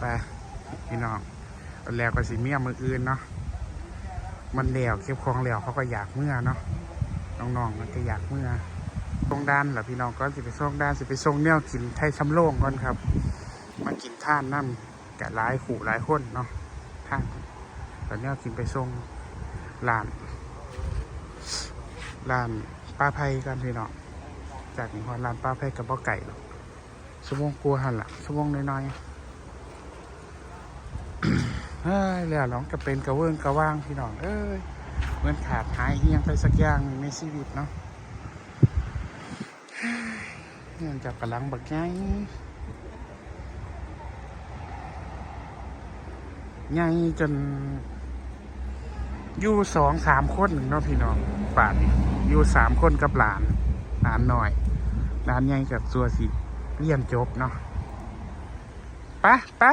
ไปพี่น้องแล้วก็สิเมียมืออื่นเนาะมันแล้วเก็บของแล้วเขาก็อยากเมื่อเนาะน้องๆมันก็อยากเมื่อส่งด้านเหรอพี่น้องก็สิไปส่งด้านสิไปส่งเนี่ยกินไทยชำโล่งก่อนครับ มากินท่านน้ำกะหลายขู่หลายคนเนาะท่านตอนนี้กินไปส่งร้านร้านป้าไพกันพี่น้องจากนี้ฮอดร้านป้าไพกับบ่อไก่หรอกชั่วโมงกลัวหันละชั่วโมงน้อยๆเฮ้ย แล้วน้องจะเป็นกระเวิร์นกระว่างพี่น้อง เอ้ยเหมือนขาดหายเฮียงไปสักอย่างในชีวิตเนาะเนื่องจากกำลังบักไงไงจนอยู่สองสามคนเนาะพี่น้องป่านนี้อยู่สามคนกับหลาน หลานหน่อยหลานใหญ่กับสัวสิเรียนจบเนาะปะปะ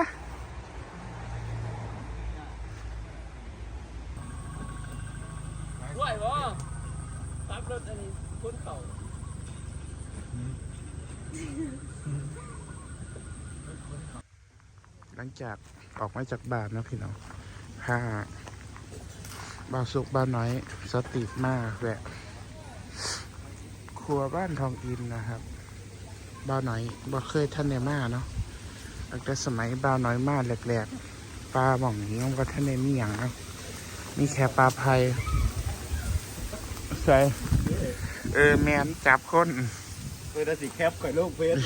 ไหวบ่ตับรถอันนี้พ้นเข่า หลัง จากออกมาจากบ้านเนาะพี่น้องพาบ่าวสุกบ่าวน้อยสติมากแวะครัวบ้านทองอินนะครับบ่าวน้อยบ่เคยท่านในมาเนาะตั้งแต่สมัยบ่าวน้อยมาแรกๆปลาหม่องนี้มันก็ท่านในมีอย่างเนาะมีแค่ปลาไพใส่เออแมนจับคนเพื่อสิแคปข่อยลูกเฟส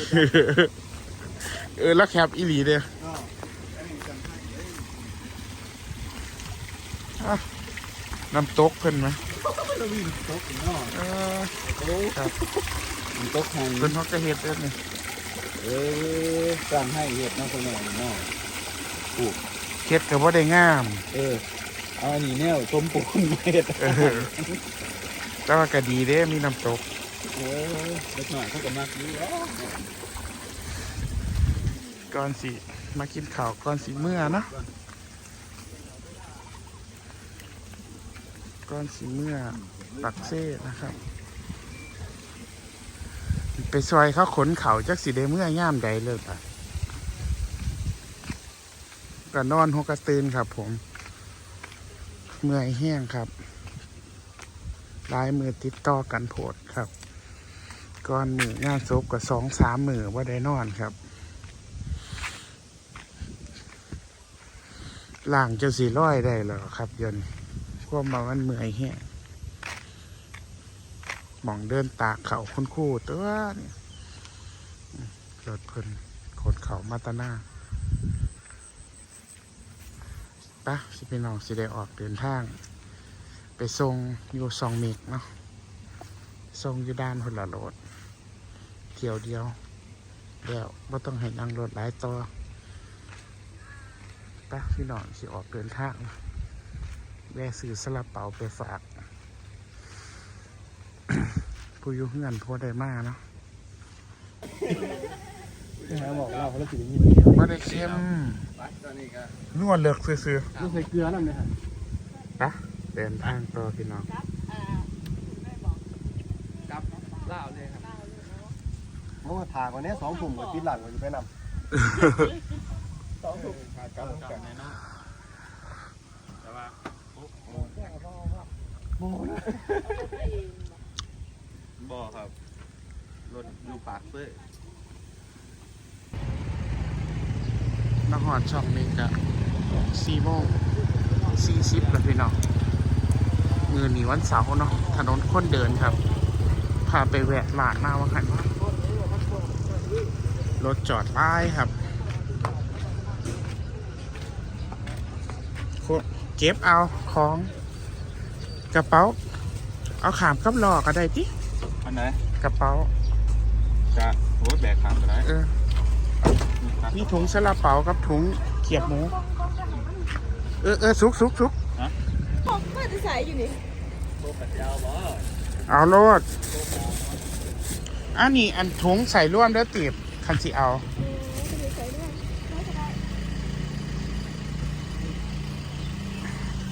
เออแล้วแคบอีหลีเด้ออะ น้ำตกเพิ่นไหมเราวิ่งตกเนาะเออโอ้ครับมันตกให้เพิ่นเขาจะเฮ็ดเด้อนี่เออสร้างให้เห็ดเนาะคนหน่อยเนาะเฮ็ดก็บ่ได้งาม เออเอาอันนี้แนวต้มปูนเห็ดเออแต่ว่าก็ดีเด้มีน้ำตกโอ้เล็กหน่อยเขาก็มากนี้แล้วก่อนสิมากินข้าวก่อนสิเมื่อเนาะ ก่อนสิเมื่อปักเซ่นะครับ ไปซอยเขาขนเขาจักสิได้เมื่อย่ามใดเลยอะก็นอนหัวกระตื่นครับ ผม เมื่อยแห้งครับลายมือติดต่อกันโผดครับก่อนมืองานศพก็สองสามมือว่าได้นอนครับล่างจะสีร้อยได้แล้วครับยนต์ กมามันเมื่อยแห้งหมองเดินตากเขาคุณครู่ตัวนี่รถเพิ่นขนเขามาตาหน้าปะสิพี่น้องสิได้ออกเดินทาง ไปทรงอยู่สองเมกเนาะทรงอยู่ด้านคนละรถเที่ยวเดียวแล้วไม่ต้องให้นั่งรถหลายต่อปะพี่น้องสิออกเดินทาง แวะซื้อสลับเป๋าไปฝาก ผู้อยุ่งเงินพวได้มาเนาะหาบอกเราเขาแล้วสิได้ยินไม่ได้เข้มตอนนี้ก็นวดเลือกซื้อลูกใส่เกลือน้ำเลยฮะๆปะเดินทางต่อพี่น้องกับเล่าเลยครับเมื่อถากวันนี้สองปุ่มกับปิดหลังก็จะไปนำสองปุ่มถากกันกันแต่ว่า โอ้ยบ่ครับรถอยู่ปากเซ้ยนหอดช่องนี้กะสี่โมงสี่สิบแล้วพี่น้องเงินนี่วันเสาร์เนาะถนนคนเดินครับ พาไปแวะร้านหน้าว่าขันรถจอดไล่ครับเก็บเอาของ กระเป๋า เอาขามกับหลอกก็ได้จิอันไหนกระเป๋า จะโอ้ยแบกขามไปได้เออ มีถุงสลับเป๋ากับถุงเขียบหมู เออเออสุกสุกสุกผมก็จะใส่อยู่นี่โตปัดยาวบ่เอาโลด อันนี้อันถุงใส่ร่วมแล้วตีบคันสิเอา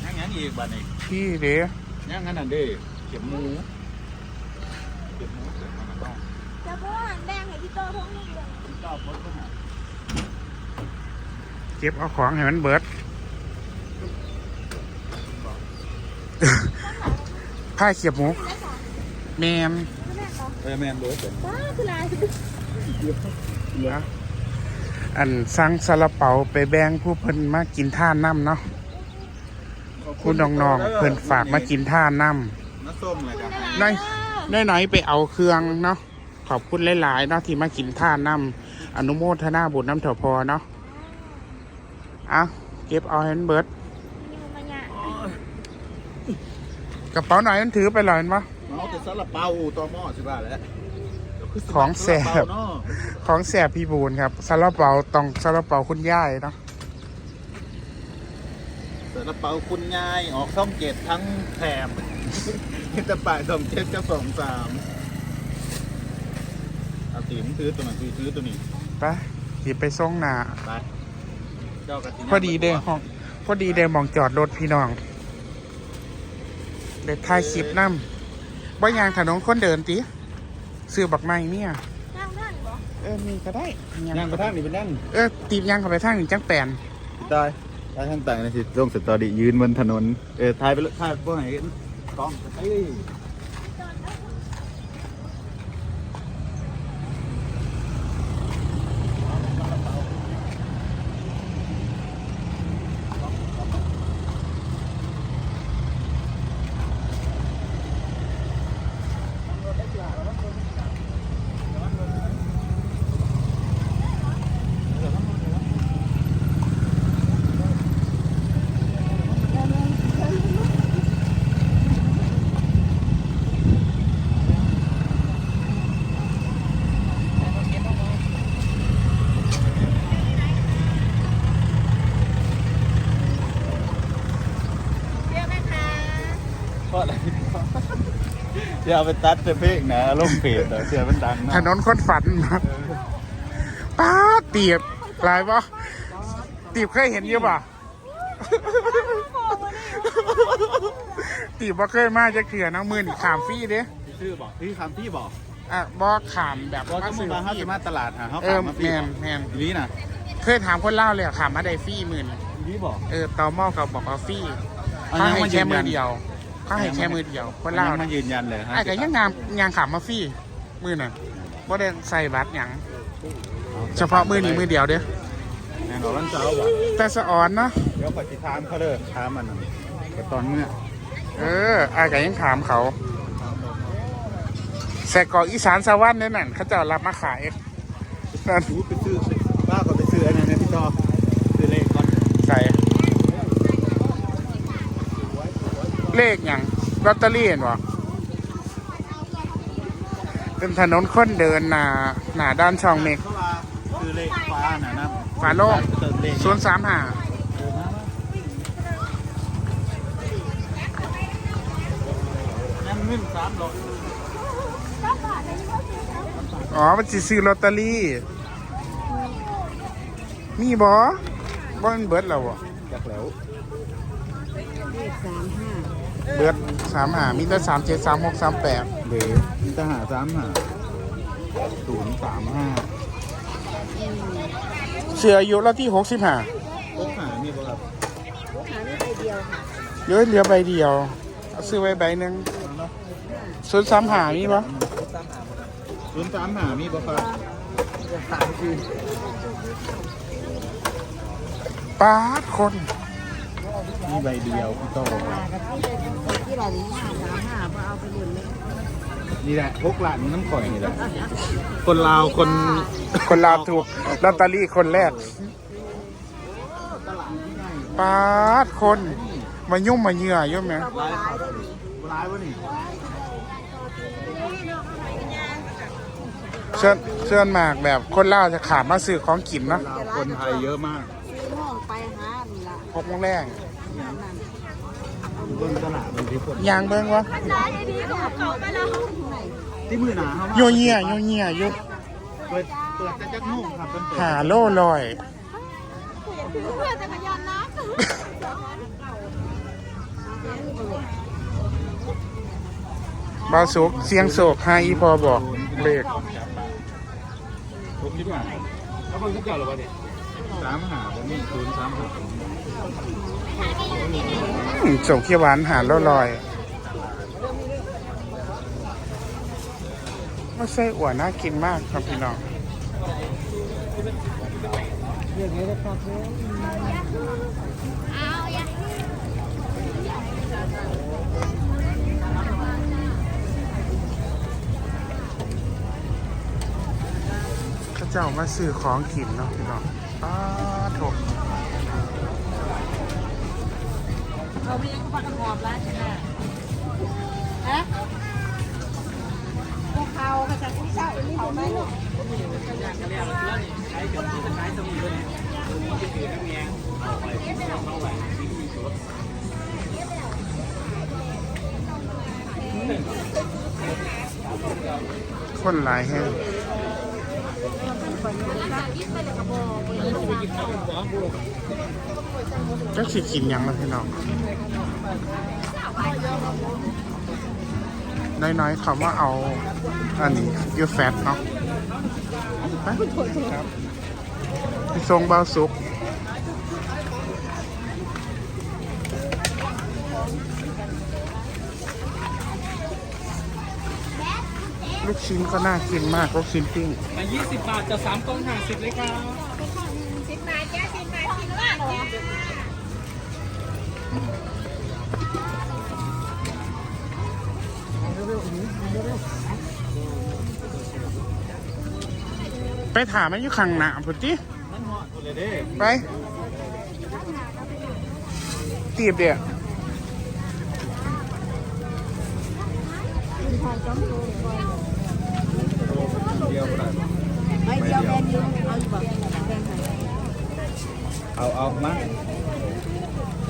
ยังยังอีกบัดนี้พี่เด้ ยังงั้นน่ะเด้เก็บหมูเก็บหมูเก็บมันต้องจะเพราะว่าแบ่งให้พี่โตท้องนึงเลยเจ้าพ้นก็หาเก็บเอาของให้มันเบิด ผ้าเขียบหมูแมนเออแมนเบิร์ดว้าคือลายนะอันสั่งซาลาเปาไปแบ่งผู้เพิ่นมากินท่าน้ำเนาะ คุณน้องๆเพิ่นฝากมากินท่าน้น้ำส้มอะไรกันำได้ได้ไหนไปเอาเครื่องเนาะขอบคุณหลายๆเนาะที่มากินท่าน้ำอนุโมทนาบุญน้ำเถาพอเนาะเอาเก็บเอาให้มันเบิดมันเนี่ยกระเป๋าหน่อยมันถือไปหน่อยมั้ยเอาแต่ซาลาเปาตอหม้อใช่ป่ะแล้วของแซ่บซาลาเปาเนาะของแสบพี่บูนครับซาลาเปาต้องซาลาเปาคุณย่ายเนาะ ซาลาเปาคุณยายออกช่องเจ็ดทั้งแถบจะป่ายสองเจ็ดจะสองสามเอาตีมนซื้อตัวไหนซื้อตัวนี้ไปหยิบไปส่งหนาไปเจ้ากระทิงพอดีเด้ห้องพอดีเด้หมองจอดรถพี่น้องเด็ดถ่ายคลิปน้ำบ่ยางถนนคนเดินติซื้อบักไม้เนี่ยนั่งนั่งบ่เออมีก็ได้ย่างกระทั่งนี่เป็นนั่งเออตีบยางเข้าไปทางนี้จังแปลนได้ ได้ทั้งแต่งในสิลงสตอรี่ยืนบนถนน เออถ่ายไปเลยถ่ายพวกไหนกล้องเอ้ย เรียกไหมคะ เพราะอะไร อย่าเอาไปตัดแต่เพลงนะลงเพจเดี๋ยวเสียมันดังนะถนนคนฝันนะป้าดตีบหลายปะตีบเคยเห็นเยอะป่ะตีบว่าเคยมาจะเถื่อน้องมือนี่ขามฟรีเด้ชื่อบอกพี่คำพี่บอกอะบ่ขามแบบว่าว่าถ้ามึซื้งอมาห้าฟรีสิมาตลาดหาเขาเอขาอมมาแมพี่นแมนอีนี้นะเคยถามคนเล่าวเลยอะขามมาได้ฟรีหมื่นอีนี้บอก เออตอมอกับบอกว่าฟรีอันเขานี้ให้มายืแค่นมืยัอนเดียว เขาให้แค่มือเดียวคนเล่าวมายืนยันเลยไอ้ก็ยังงามยางขามมาฟรีมือน่ะบ่ได้ใส่บัตรหยังเฉพาะมือนี้มือเดียวเด้อแน่นอนวันเสาร์บอกแต่สะออนเนาะเดี๋ยวไปติดตามเขาเลยถามมันแต่ตอนเมื่อเออไอ้ก็ยังถามเขาแสกรอกอีสานสวรรค์เนี่ยนั่นเขาเจะรับมาขายนั่นรู้ไปซื้อป้าก็ไปซื้ออันนั้นนะพี่ต่อซื้อเลขก่อนใส่ เลขหยังลอตเตอรี่เห็นบ่เป็นถนนคนเดินหนาหนาด้านช่องเมฆเขาว่าซื้อเลขฟ้าน่ะนะฟ้าโลกเติมเลขศูนย์สามห้าเออมานั่นเงินสามหรอกอ๋อ มันสิซื้อลอตเตอรี่ มีบ่บ่มันเบิดแล้วบ่จากแล้วเบิดสามหามีแต่สามเจ็ดสามหกสามแปดเดี๋ยวจะหาสามหาศูนย์สามห้าเสืออายุแล้วที่หกสิบห้าพกหามีบ่ครับเยอะเหลือใบเดียวเอาซื้อไว้ใบหนึ่งศูนย์สามหามีบ่ศูนย์สามหามีบ่ครับป้าดคน มีใบเดียวพี่โตที่เราห้าสามห้าพอเอาไปดื่มเลยนี่แหละพกหลานน้ำข่อยนี่แหละคนลาวคนคนลาวถูกลอตเตอรี่คนแรกป้าดคนมายุ่มมาเหยื่อยุ่มไหมร้ายร้ายวะนี่เชิญเชิญมากแบบคนลาวจะขามมาซื้อของกินเนาะลาวคนไทยเยอะมากซื้อห้องไปหานี่ละหกโมงแรง เบิ่งตลาดมันที่คนยางเบิ้งวะร้านดีๆของเขาไปแล้วที่มือหนาเขามาโยเงียโยเงียอยุเปิดเปิดแต่จักนุ่มครับเป็นเปิดหาโลลอยเพื่อนจักรยานนะบาสุกเสียงโศกไฮอีพอบอกเลขทุกที่มาแล้วคนทุกอย่างหรอวะเนี่ยสามหาผมมีศูนย์สามหก อืมส่งเขียวหวานหาแล้วลอยไม่ใช่อ้วนน่ากินมากครับพี่น้องเข้าเจ้ามาซื้อของกินเนาะพี่น้องป้าโถ เราไม่ยังก็ปักระหอบร้านใช่ไหมฮะพวกเขาก็จะกุ้งเศร้าเขาไหมลูกคนหลายแห้ง ก็สิกินยังล่ะพี่น้องน้อยๆเขาว่าเอาอันนี้ยูแฟตเนาะไปครับทรงเบาสุก ลูกชิ้นก็น่ากินมากลูกชิ้นปิ้งมายี่สิบบาทจะสามกล่องห้าสิบเลยครับไปถามมันอยู่ข้างหน้าพุทธินั่นเหมาะคนเลยเด้ไปตีบเดียว เดียวก็ได้ไม่เดียวแมนยูเอาอยู่แบบแบงค์ไหนเอาเอามา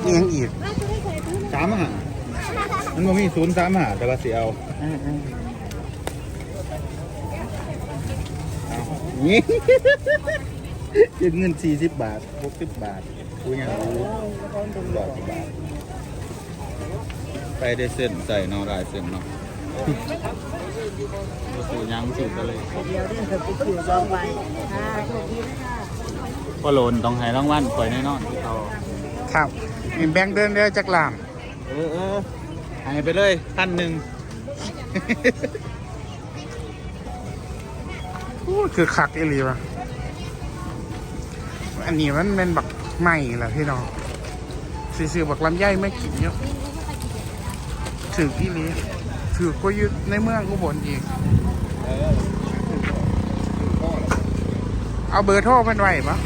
เอียงอีกสามหามันบ่มีศูนย์สามหาแต่ว่าสิเอาอืมอืมนี่คิดเงินสี่สิบบาทหกสิบบาทกูยังรู้ร้อยกว่าบาทไปได้เส้นใส่เนอลายเส้นเนาะ สูยังสูตะเลยเดียวเรื่องเธอไปคิวสองใบอ่าโชคดีนะคะพอโลนต้องให้รางวัลปล่อยแน่นอนที่เขาครับมีแบงค์เดินเรือจากลามเออเออให้ไปเลยพันหนึ่งคือคักอีหลีวะอันนี้มันเป็นบักใหม่แหละพี่น้องซื้อบักลำไยไม่กินเยอะถืออีหลี ถือก็อยึดในเมืองอุบลอีก เอาเบอร์โทรมันไว้ปะ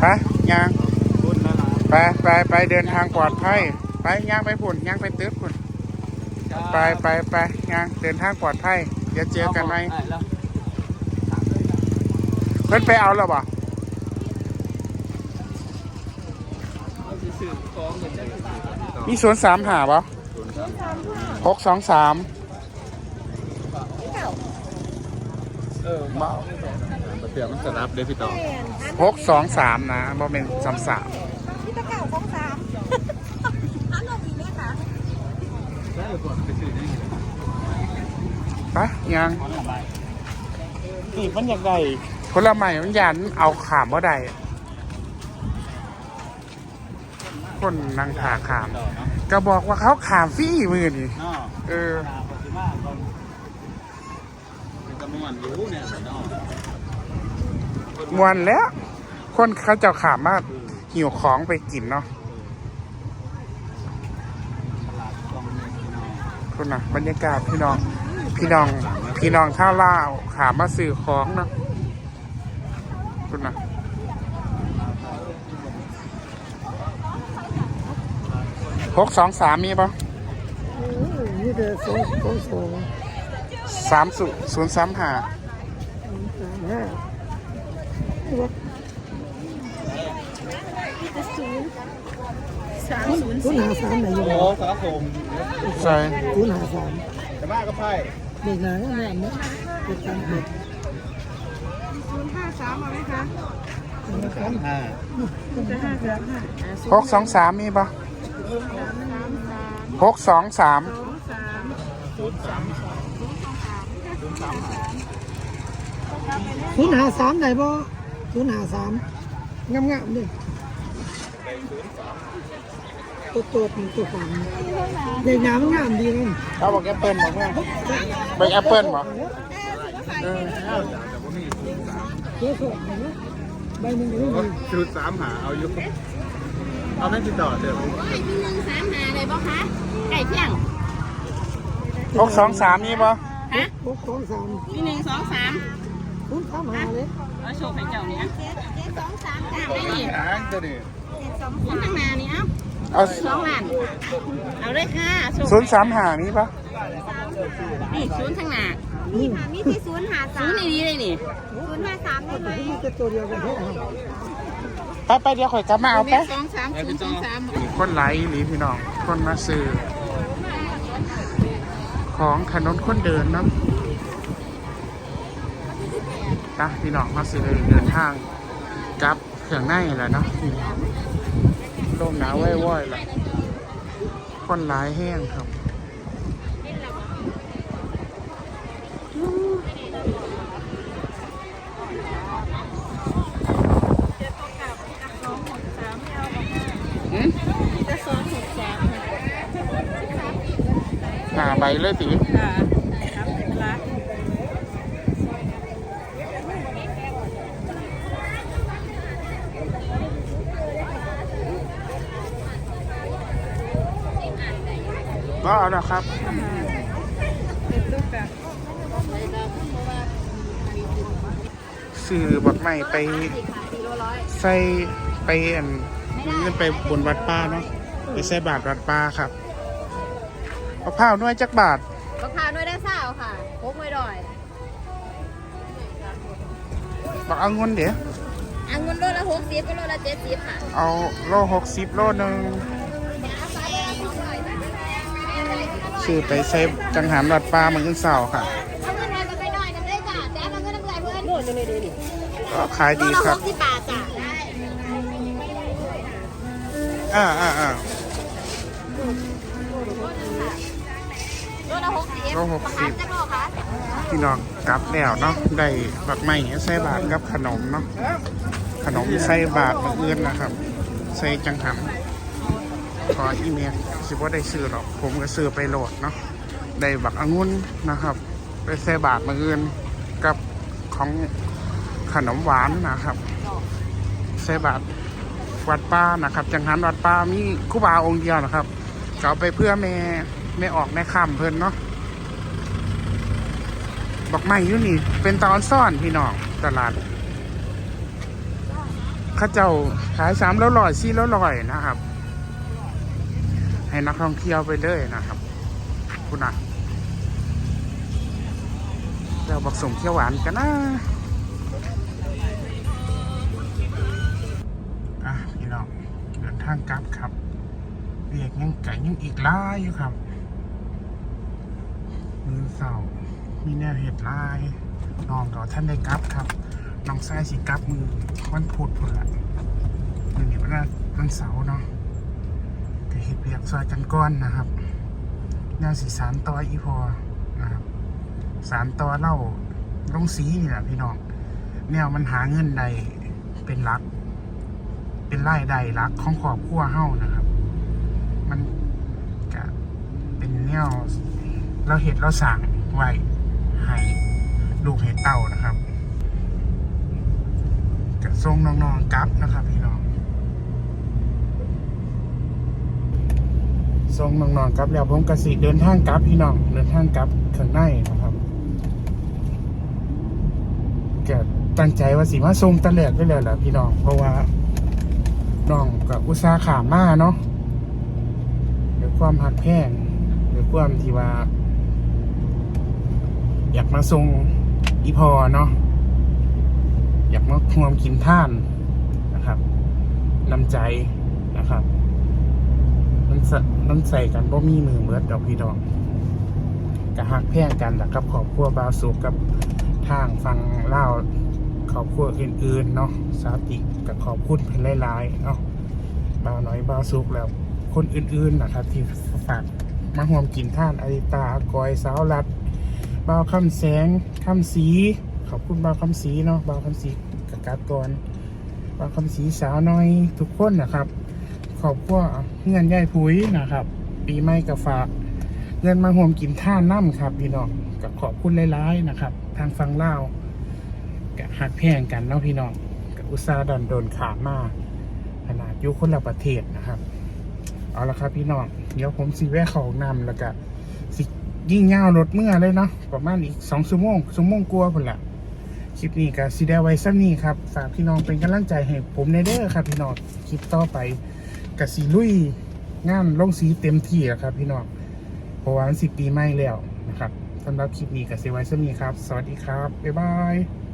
ไปยังไปไปไปเดินทางปลอดภัยไปย่างไปผุ่นย่างไปตึ๊ดผุ่นไปไปไปย่างเดินทางปลอดภัยเดี๋ยวเจอกันไหม เพิ่นไปเอาแล้วบ่สื่อของเหมือนจะมีสวนสามหาบ่หกสองสามเออเสียมันสลับเด้พี่ต่อหกสองสามนะบ่เป็นสามสามที่ตะเก่าของสามอันเรามีไหมคะได้ก่อนไปซื้อได้ไปยังนี่มันอยากได้ ผลไม้มันยันเอาขามบ่ได้คนนั่งถาขามต่อเนาะก็บอกว่าเขาขามฟรีมือนี่เนาะเออนาปฏิมาก่อนเป็นจำนวนรู้เนี่ยเนาะมวนแล้ว คนเขาเจ้าขามมาหิวของไปกินเนาะตลาดกองเงินพี่น้องคุณนะบรรยากาศพี่น้อง พี่น้อง พี่น้องท่าล่าวขามมาซื้อของเนาะ คุณนะหกสองสามมีปะนี่เดือดสองสองสองสามศูนย์ศูนย์สามห้าห้าสามศูนย์ศูนสี่ย์หาสามไหนอยู่โอ้สาสมใช่ศูนย์หาสามจะมาก็ไพ่เด็กหนาก็แม่เนี่ยเด็กกันเด็กศูนย์ห้า สามเอาไหมคะสามห้าจะห้าสามห้าหกสองสามมีปะสามสามหกสองสามสองสามศูนย์หาสามไหนบ่ศูนย์หาสามงามงามๆดิตัวตัวเป็นตัวฝันเด็กน้ำมันงามดีนั่นเขาบอกแอปเปิลบอกเมื่อไปแอปเปิลบอก เจ๊สดเห็นไหมใบหนึ่งก็ไม่มีชุดสามหาเอาอยู่เอาไม่ติดต่อเดี๋ยวมีหนึ่งสามหาเลยบ่คะไก่เพียงหกสองสามนี่ปะฮะพวกของสามมีหนึ่งสองสามคุณทำหาเลยเอาโชว์ให้เจ้าเนี่ยสองสามจ้าไม่นี่หางตัวนี้ศูนย์ข้างหน้านี่เอ้าเอาสองล้านเอาเลยค่ะโชว์ศูนย์สามหานี่ปะนี่ศูนย์ข้างหน้า นี่มีที่ศูนย์หาศูสานมย์นี่ดีเลยนี่ศูนย์ห้าสามได้ไหมที่มันจะตัวเดียวกันเท่าไหร่ไปไปเดี๋ยวข่อยกลับมาเอาไปสองสามศูนย์สองสามคนไหลหรือพี่น้อง คนมาซื้อของถนนคนเดินเนาะนะพี่น้องมาซื้อเดินทางกลับเครื่องในแหละเนาะลมหนาวว่อยๆแหละคนหลายแห้งครับ หืม หาใบเลยติค่ะครับเป็นะก็เอาละครับสื่อบักใหม่ไปใส่ไปอันเงินไปบนวัดป้าเนาะไปใส่บาทวัดป้าครับ มะพร้าวน้อยจักบาทมะพร้าวด้วยได้สาวค่ะพกไม่ดอยบักเอาเงินเดี๋ยวอังุนโลละหกสิบก็โลละเจ็ดสิบค่ะ เอาโลหกสิบโลหนึ่งสื่อไปใส่จังหันวัดป้าเหมือนกันเสาร์ค่ะเอาเงินอะไรไปหน่อยนึงได้จ้ะแต่เอาเงินอะไรเพื่อนโลละก็ขายดีคหรับกสิบบาทจ้ะได้อ่าอ่าอ่า โลละหกสิบโลหกสิบจะโลค่ะพี่น้องกลับแล้วเนาะได้บักใหม่ใส่บาทกับขนมเนาะขนมใส่บาทมาเอื้อนนะครับใส่จังหันขออีเมลสิว่าได้ซื้อหรอกผมก็ซื้อไปโหลดเนาะได้บักองุ่นนะครับไปใส่บาทมาเอื้อนกับของขนมหวานนะครับใส่บาทวัดป้านะครับ จังหันวัดป้ามีครูบาองค์เดียวนะครับก็เอาไปเพื่อแม่ แม่ออกในค่ำเพิ่นเนาะบอกไม่อยู่นี่ เป็นตอนซ่อนพี่น้องตลาดข้าเจ้าขายสามแล้วลอยสี่แล้วลอยนะครับ ให้นักท่องเที่ยวไปเลยนะครับคุณน่ะเราบอกส่งเที่ยวหวานกันนะอะพี่น้องเดินทางกลับครับเรียกยังไก่ยังอีกล่ายอยู่ครับ มือเสาร์มีแนวเหตุลายน้องก็ท่านได้กลับครับน้องชายสิกลับมือวันพุธพุ่นละมือนี้วันวันเสาร์เนาะก็เห็ดเบียกซอยกันก้อนนะครับแนวสีสารต่ออีพอนะครับสารต่อเล่าลงสีนี่แหละพี่น้องแนวมันหาเงินใดเป็นหลัก เป็นรายได้รักของครอบครัวเฮานะครับ มันก็เป็นแนว เราเห็ดเราสั่งไว้ให้ลูกเห็ดเต่านะครับกระทรงน้องๆกลับนะครับพี่น้องทรงน้องๆกลับแล้วผมกระสิเดินทางกลับพี่น้องเดินทางกลับข้างในนะครับก็ตั้งใจว่าสิมาทรงตะแหลกไปเลยแหละพี่น้องเพราะว่าน้องกับอุตสาขามาเนาะด้วยความหักแพงด้วยความที่ว่า อยากมาทรงอีพอเนาะอยากมาควมกินท่านนะครับน้ำใจนะครับมันสมันใส่กันบ่มีมือเมือดดอกพี่ดอกกะหักแพงกันและครับครอบครัวบาวสุกกับทางฟังเล่าวครอบครัวอื่นๆเนาะสาติกับขอบคุณเพิ่นหลายๆเนาะบาวน้อยบาวสุกแล้วคนอื่นๆนะครับที่ฝากมาห่วมกินท่านอาริตาอากอยสาวรัด บ่าวคำแสงคำสี ขอบคุณบ่าวคำสีเนาะบ่าวคำสีกะกาดก่อนบ่าวคำสีสาวน้อยทุกคนนะครับขอบคุณเงินย่ายผุยนะครับ ปีใหม่กับฝากเงินมาห่วมกินท่าน้ำครับพี่น้องกับขอบคุณหลายๆนะครับ ทางฟังเล่ากับหักแพงกันเนาะพี่น้องกับอุตสาห์ดันโดนขาดมาขนาดยู่คนละประเทศนะครับ เอาละครับพี่น้องเดี๋ยวผมสิแวะเขาห้องนำแล้วก็ ยิ่งเงาวรถเมื่อเลยเนาะประมาณอีกสองชั่วโมงชั่วโมงกลัวาพุ่นละคลิปนี้ก็สิได้ไว้ซ้ำนี้ครับฝากพี่น้องเป็นกำลังใจให้ผมในเด้อครับพี่น้องคลิปต่อไปกับสีลุยงานลงสีเต็มที่แล้วครับพี่น้องเพราะว่ามันสิบปีไม่แล้วนะครับสำหรับคลิปนี้กับเซไว้สมีครับ สวัสดีครับบ๊ายบาย